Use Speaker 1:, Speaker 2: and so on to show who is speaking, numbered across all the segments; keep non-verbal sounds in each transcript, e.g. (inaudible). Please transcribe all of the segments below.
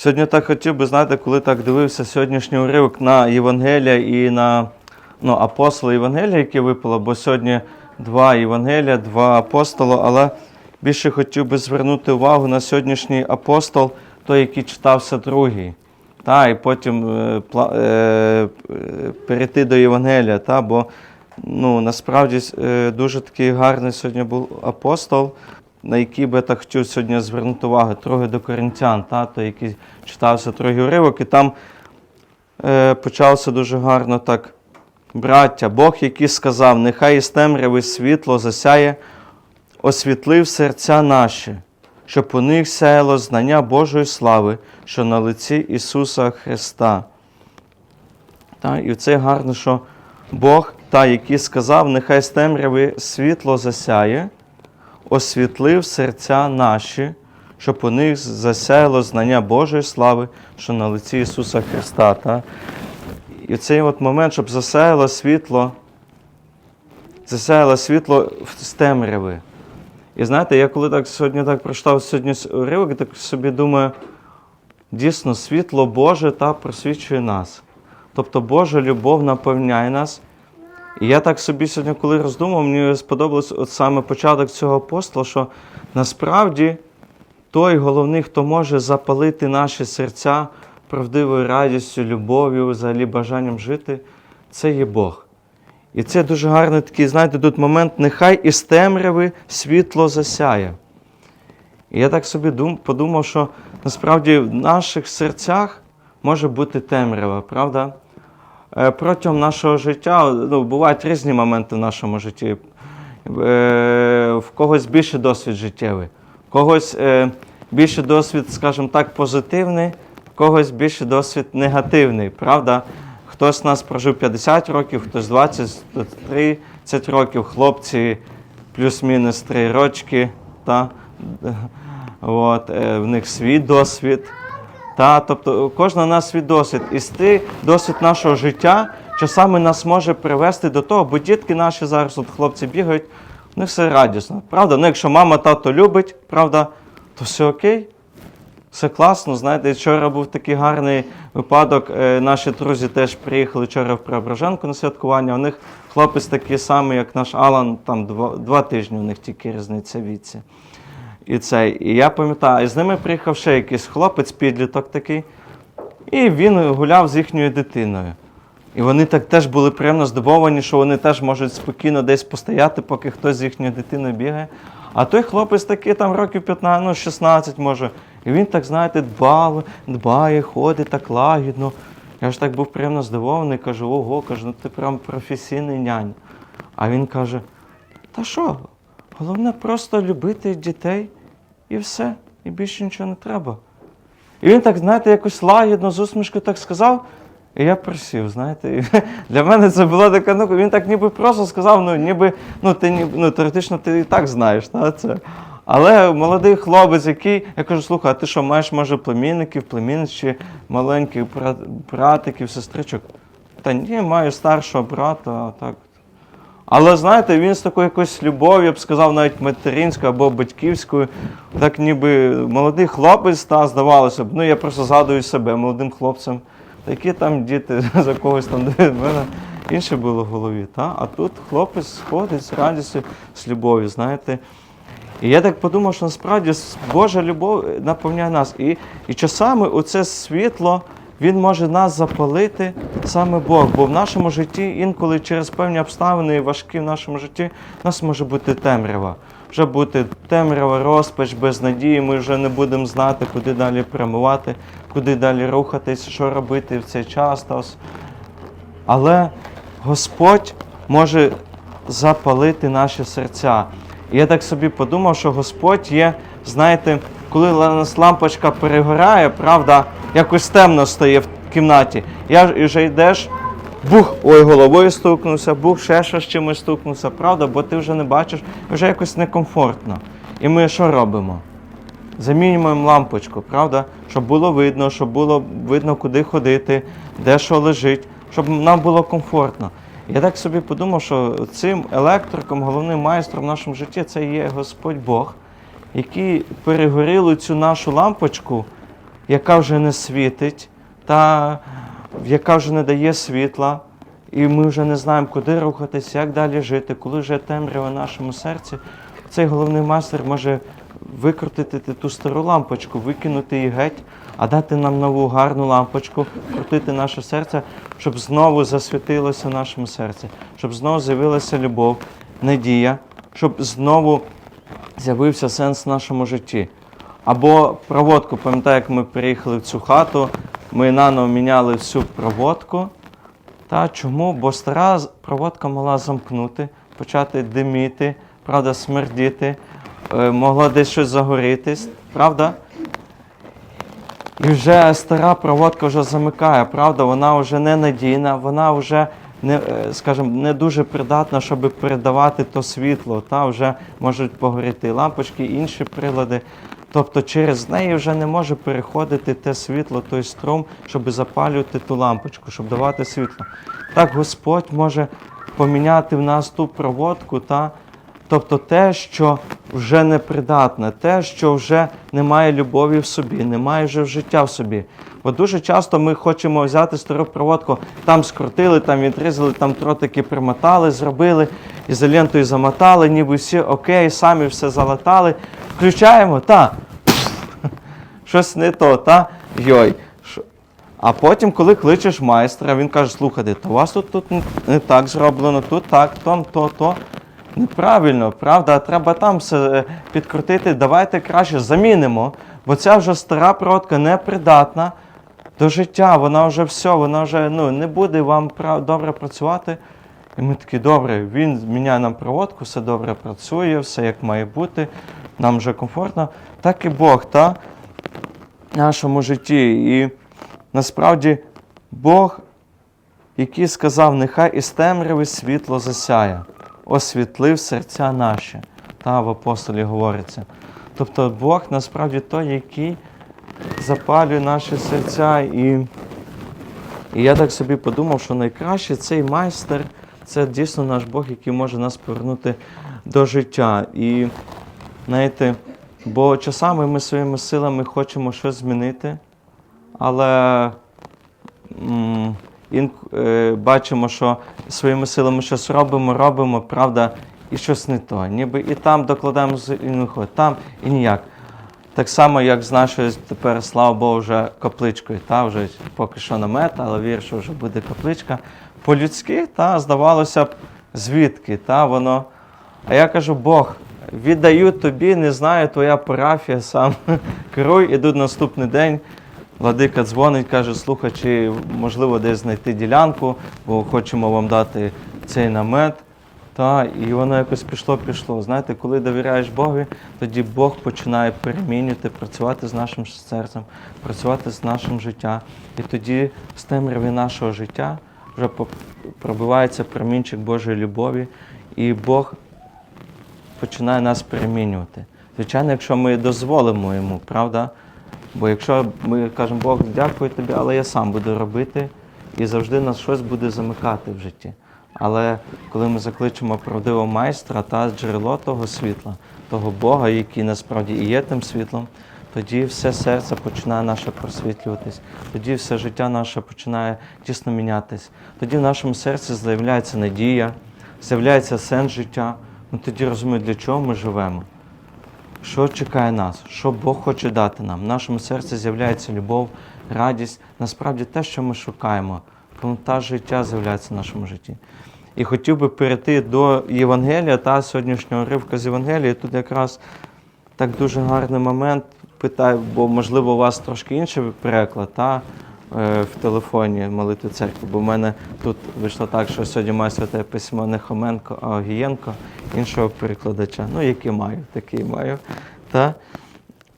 Speaker 1: Сьогодні так хотів би, знаєте, коли так дивився сьогоднішній уривок на Євангелія і на ну, апостола Євангелія, яке випало, бо сьогодні два Євангелія, два апостола, але більше хотів би звернути увагу на сьогоднішній апостол, той, який читався другий. Та, і потім е, е, перейти до Євангелія, та, бо ну, насправді е, дуже такий гарний сьогодні був апостол, на який би я так хотів сьогодні звернути увагу, трохи до коринтян, та, той, який читався трохи уривок, і там е, почався дуже гарно так. Браття, Бог, який сказав, нехай із темряви світло засяє, освітлив серця наші, щоб у них сяяло знання Божої слави, що на лиці Ісуса Христа. Та, і це гарно, що Бог, та, який сказав, нехай з темряви світло засяє, освітлив серця наші, щоб у них засяяло знання Божої слави, що на лиці Ісуса Христа. Та. І цей от момент, щоб засяяло світло, засяяло світло з темряви. І знаєте, я коли так сьогодні так прочитав сьогодні уривок, так собі думаю, дійсно, світло Боже та просвічує нас. Тобто Божа любов наповняє нас. І я так собі сьогодні, коли роздумав, мені сподобалось от саме початок цього апостола, що насправді той головний, хто може запалити наші серця правдивою радістю, любов'ю, взагалі бажанням жити, це є Бог. І це дуже гарний такий, знаєте, тут момент, нехай із темряви світло засяє. І я так собі дум, подумав, що насправді в наших серцях може бути темрява, правда? Е, Протягом нашого життя ну, бувають різні моменти в нашому житті. Е, В когось більше досвід життєвий, в когось е, більше досвід, скажімо так, позитивний, в когось більше досвід негативний, правда? Хтось з нас прожив 50 років, хтось 20, хтось 30 років, хлопці плюс-мінус 3 рочки, та, от, в них свій досвід. Та, тобто у кожного нас свій досвід. І цей досвід нашого життя часами нас може привести до того, бо дітки наші зараз, от хлопці бігають, у них все радісно. Правда? Ну, якщо мама тато любить, правда, то все окей. Все класно, знаєте, вчора був такий гарний випадок. Е, Наші друзі теж приїхали вчора в Преображенку на святкування. У них хлопець такий самий, як наш Алан, там два, два тижні у них тільки різниця віці. І цей. І я пам'ятаю, і з ними приїхав ще якийсь хлопець, підліток такий, і він гуляв з їхньою дитиною. І вони так теж були приємно здивовані, що вони теж можуть спокійно десь постояти, поки хтось з їхньою дитиною бігає. А той хлопець такий там років 15, ну 16 може. І він так, знаєте, дбав, дбає, ходить так лагідно. Я ж так був приємно здивований, кажу, ого, кажу, ну ти прям професійний нянь. А він каже: та що, головне просто любити дітей і все, і більше нічого не треба. І він так, знаєте, якось лагідно, з усмішкою так сказав, і я присів, знаєте. І (laughs) для мене це була така, ну, він так ніби просто сказав, ну, ніби, ну, ти ні- ну, теоретично ти і так знаєш, та, це. Але молодий хлопець, який, я кажу, слухай, а ти що, маєш, може, племінників, племінниць чи маленьких брат, братиків, сестричок? Та ні, маю старшого брата, а так. Але знаєте, він з такою якоюсь любов'ю, я б сказав, навіть материнською або батьківською, так ніби молодий хлопець, та здавалося б. Ну я просто згадую себе молодим хлопцем. Такі там діти (laughs) за когось там в мене інше було в голові. Та? А тут хлопець ходить з радістю, з любов'ю, знаєте. І я так подумав, що насправді Божа любов наповняє нас. І, і часами оце світло, він може нас запалити саме Бог. Бо в нашому житті інколи через певні обставини важкі в нашому житті у нас може бути темрява. Вже бути темрява, розпач, без надії, ми вже не будемо знати, куди далі прямувати, куди далі рухатись, що робити в цей час. Але Господь може запалити наші серця. І я так собі подумав, що Господь є, знаєте, коли нас лампочка перегорає, правда, якось темно стає в кімнаті. Я вже йдеш, бух, ой, головою стукнувся, бух, ще щось чимось стукнувся, правда, бо ти вже не бачиш, вже якось некомфортно. І ми що робимо? Замінюємо лампочку, правда? Щоб було видно, щоб було видно, куди ходити, де що лежить, щоб нам було комфортно. Я так собі подумав, що цим електриком, головним майстром в нашому житті це є Господь Бог, який перегорілу цю нашу лампочку яка вже не світить, та яка вже не дає світла, і ми вже не знаємо, куди рухатись, як далі жити, коли вже темрява в нашому серці, цей головний майстер може викрутити ту стару лампочку, викинути її геть, а дати нам нову гарну лампочку, крутити наше серце, щоб знову засвітилося нашому серці, щоб знову з'явилася любов, надія, щоб знову з'явився сенс в нашому житті. Або проводку, пам'ятаю, як ми приїхали в цю хату, ми наново міняли всю проводку. Та чому? Бо стара проводка могла замкнути, почати диміти, правда, смердіти, е, могло десь щось загорітись, правда? І вже стара проводка вже замикає, правда, вона вже не надійна, вона вже не, е, скажімо, не дуже придатна, щоб передавати то світло. Та вже можуть погоріти лампочки, інші прилади. Тобто через неї вже не може переходити те світло, той струм, щоб запалювати ту лампочку, щоб давати світло. Так Господь може поміняти в нас ту проводку, та, тобто те, що вже непридатне, те, що вже не має любові в собі, не має вже життя в собі. Бо дуже часто ми хочемо взяти стару проводку, там скрутили, там відрізали, там тротики примотали, зробили, ізолентою замотали, ніби всі окей, самі все залатали. Включаємо, та (laughs) щось не то, та йой. А потім, коли кличеш майстра, він каже, слухайте, то у вас тут, тут не так зроблено, тут так, там, то, то. Неправильно, правда, треба там все е, підкрутити. Давайте краще замінимо, бо ця вже стара проводка непридатна до життя, вона вже все, вона вже ну, не буде вам добре працювати. І ми такі, добре, він міняє нам проводку, все добре працює, все як має бути, нам вже комфортно. Так і Бог, та? в нашому житті. І насправді Бог, який сказав, нехай із темряви світло засяє, освітлив серця наші. Та в апостолі говориться. Тобто Бог насправді той, який запалює наші серця. І, і я так собі подумав, що найкраще цей майстер це дійсно наш Бог, який може нас повернути до життя. І знаєте, бо часами ми своїми силами хочемо щось змінити, але ін, е, бачимо, що своїми силами щось робимо, робимо, правда, і щось не то. Ніби і там докладаємо з- не там і ніяк. Так само, як з нашою тепер, слава Богу, вже капличкою. Та, вже поки що намет, але вірю, що вже буде капличка. По-людськи, та, здавалося б, звідки, та, воно. А я кажу, Бог, віддаю тобі, не знаю, твоя парафія, сам (laughs) керуй, іду наступний день. Владика дзвонить, каже, слухай, чи можливо десь знайти ділянку, бо хочемо вам дати цей намет. Та, і воно якось пішло-пішло. Знаєте, коли довіряєш Богові, тоді Бог починає перемінювати, працювати з нашим серцем, працювати з нашим життям. І тоді з темряви нашого життя вже пробивається промінчик Божої любові, і Бог починає нас перемінювати. Звичайно, якщо ми дозволимо йому, правда? Бо якщо ми кажемо, Бог, дякую тобі, але я сам буду робити, і завжди нас щось буде замикати в житті. Але коли ми закличемо правдивого майстра та джерело того світла, того Бога, який насправді і є тим світлом, тоді все серце починає наше просвітлюватись, тоді все життя наше починає тісно мінятись. Тоді в нашому серці з'являється надія, з'являється сенс життя. Ми тоді розуміємо, для чого ми живемо. Що чекає нас, що Бог хоче дати нам. В нашому серці з'являється любов, радість, насправді те, що ми шукаємо. Повнота життя з'являється в нашому житті. І хотів би перейти до Євангелія та сьогоднішнього ривка з Євангелія. Тут якраз так дуже гарний момент. Питаю, бо можливо у вас трошки інший переклад та, в телефоні молитви церкви. Бо в мене тут вийшло так, що сьогодні має святе письмо не Хоменко, а Огієнко, іншого перекладача. Ну, який маю, такий маю. Та?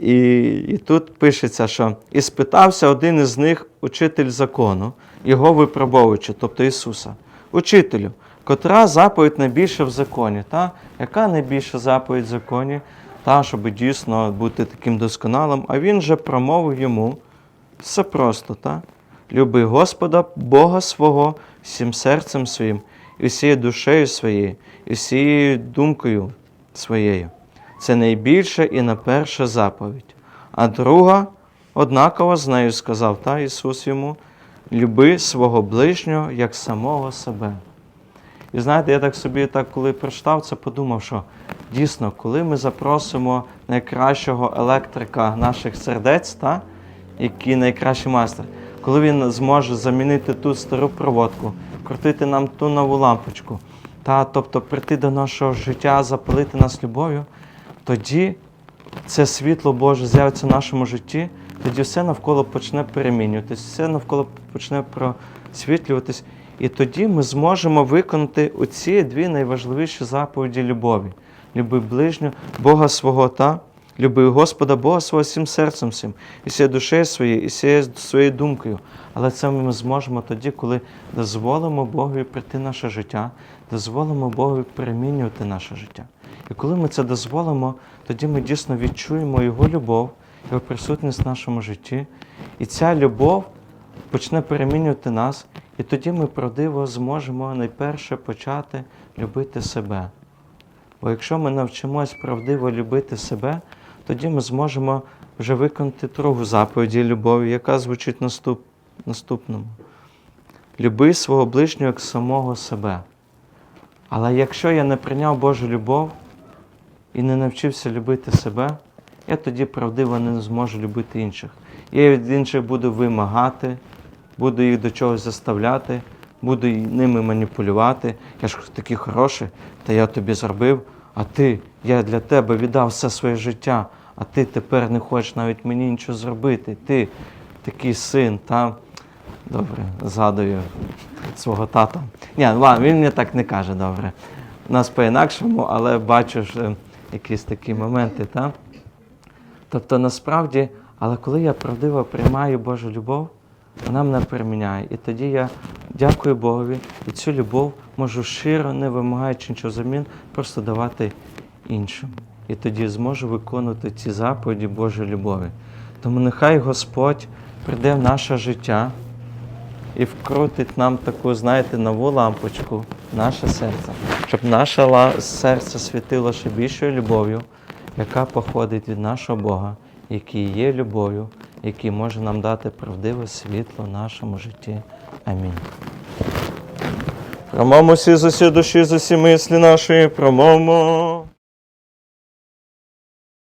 Speaker 1: І, і тут пишеться, що і спитався один із них, учитель закону, його випробовуючи, тобто Ісуса. Учителю, котра заповідь найбільша в законі? Та? Яка найбільша заповідь в законі? Та, щоб дійсно бути таким досконалим. А він же промовив йому. Все просто, та? Люби Господа, Бога свого, всім серцем своїм, і всією душею своєю, і всією думкою своєю. Це найбільша і найперша заповідь. А друга однаково з нею сказав та Ісус йому: люби свого ближнього як самого себе. І знаєте, я так собі, так коли прочитав це, подумав, що дійсно, коли ми запросимо найкращого електрика наших сердець, та, який найкращий майстер, коли він зможе замінити ту стару проводку, крутити нам ту нову лампочку, та, тобто прийти до нашого життя, запалити нас любов'ю, тоді це світло Боже з'явиться в нашому житті, тоді все навколо почне перемінюватись, все навколо почне просвітлюватись. І тоді ми зможемо виконати оці дві найважливіші заповіді любові. Люби ближнього, Бога свого та люби Господа Бога свого всім серцем всім, і всією душею своєю, і всією своєю думкою. Але це ми зможемо тоді, коли дозволимо Богові прийти наше життя, дозволимо Богові перемінювати наше життя. І коли ми це дозволимо, тоді ми дійсно відчуємо Його любов, Його присутність в нашому житті. І ця любов почне перемінювати нас, і тоді ми правдиво зможемо найперше почати любити себе. Бо якщо ми навчимось правдиво любити себе, тоді ми зможемо вже виконати другу заповіді любові, яка звучить наступ, наступному. Люби свого ближнього як самого себе. Але якщо я не прийняв Божу любов і не навчився любити себе, я тоді правдиво не зможу любити інших. Я від інших буду вимагати, буду їх до чогось заставляти, буду ними маніпулювати. Я ж такий хороший, та я тобі зробив, а ти, я для тебе віддав все своє життя, а ти тепер не хочеш навіть мені нічого зробити. Ти такий син, та добре, згадую свого тата. Ні, ладно, він мені так не каже, добре. У нас по-інакшому, але бачу ж якісь такі моменти, так? Тобто насправді, але коли я правдиво приймаю Божу любов, вона мене переміняє. І тоді я дякую Богові і цю любов можу щиро, не вимагаючи нічого замін, просто давати іншим. І тоді зможу виконувати ці заповіді Божої любові. Тому нехай Господь прийде в наше життя і вкрутить нам таку, знаєте, нову лампочку наше серце, щоб наше серце світило ще більшою любов'ю, яка походить від нашого Бога, який є любов'ю, який може нам дати правдиве світло в нашому житті. Амінь. Промовмо всі з усі душі, з усі мислі нашої, промовмо.